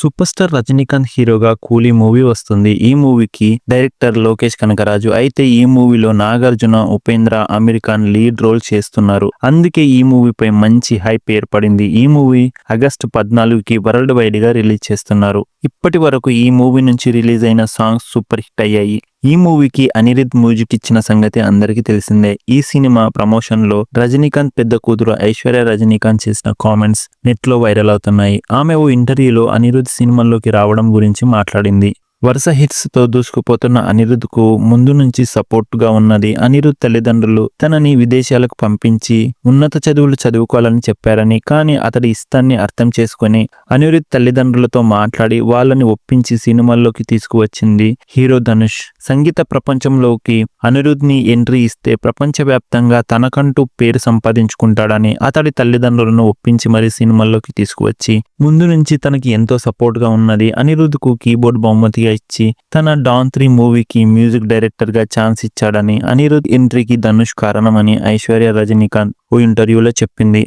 Super star Rajinikanth హీరోగా కూలీ movie వస్తుంది. ఈ మూవీకి డైరెక్టర్ లోకేష్ కనకరాజు అయితే ఈ మూవీలో నాగార్జున ఉపేంద్ర అమీర్ ఖాన్ లీడ్ రోల్ చేస్తున్నారు. అందుకే ఈ మూవీపై మంచి హైప్ ఏర్పడింది. ఈ మూవీ ఆగస్టు పద్నాలుగుకి వరల్డ్ వైడ్గా రిలీజ్ చేస్తున్నారు. ఇప్పటి వరకు ఈ మూవీ నుంచి రిలీజ్ అయిన సాంగ్స్ సూపర్ హిట్ అయ్యాయి. ఈ మూవీకి అనిరుద్ మ్యూజిక్ ఇచ్చిన సంగతి అందరికీ తెలిసిందే. ఈ సినిమా ప్రమోషన్లో రజనీకాంత్ పెద్ద కూతురు ఐశ్వర్య రజనీకాంత్ చేసిన కామెంట్స్ నెట్లో వైరల్ అవుతున్నాయి. ఆమె ఓ ఇంటర్వ్యూలో అనిరుద్ సినిమాల్లోకి రావడం గురించి మాట్లాడింది. వరుస హిట్స్తో దూసుకుపోతున్న అనిరుద్కు ముందు నుంచి సపోర్ట్గా ఉన్నది అనిరుద్ తల్లిదండ్రులు. తనని విదేశాలకు పంపించి ఉన్నత చదువులు చదువుకోవాలని చెప్పారని కానీ అతడి ఇష్టాన్ని అర్థం చేసుకుని అనిరుద్ తల్లిదండ్రులతో మాట్లాడి వాళ్ళని ఒప్పించి సినిమాల్లోకి తీసుకువచ్చింది హీరో ధనుష్. సంగీత ప్రపంచంలోకి అనిరుద్ని ఎంట్రీ ఇస్తే ప్రపంచవ్యాప్తంగా తనకంటూ పేరు సంపాదించుకుంటాడని అతడి తల్లిదండ్రులను ఒప్పించి మరీ సినిమాల్లోకి తీసుకువచ్చి ముందు నుంచి తనకి ఎంతో సపోర్ట్గా ఉన్నది అనిరుద్కు కీబోర్డ్ బహుమతిగా ఇచ్చి తన డాన్ త్రీ మూవీకి మ్యూజిక్ డైరెక్టర్గా ఛాన్స్ ఇచ్చాడని అనిరుద్ ఎంట్రీకి ధనుష్ కారణమని ఐశ్వర్య రజనీకాంత్ ఓ ఇంటర్వ్యూలో చెప్పింది.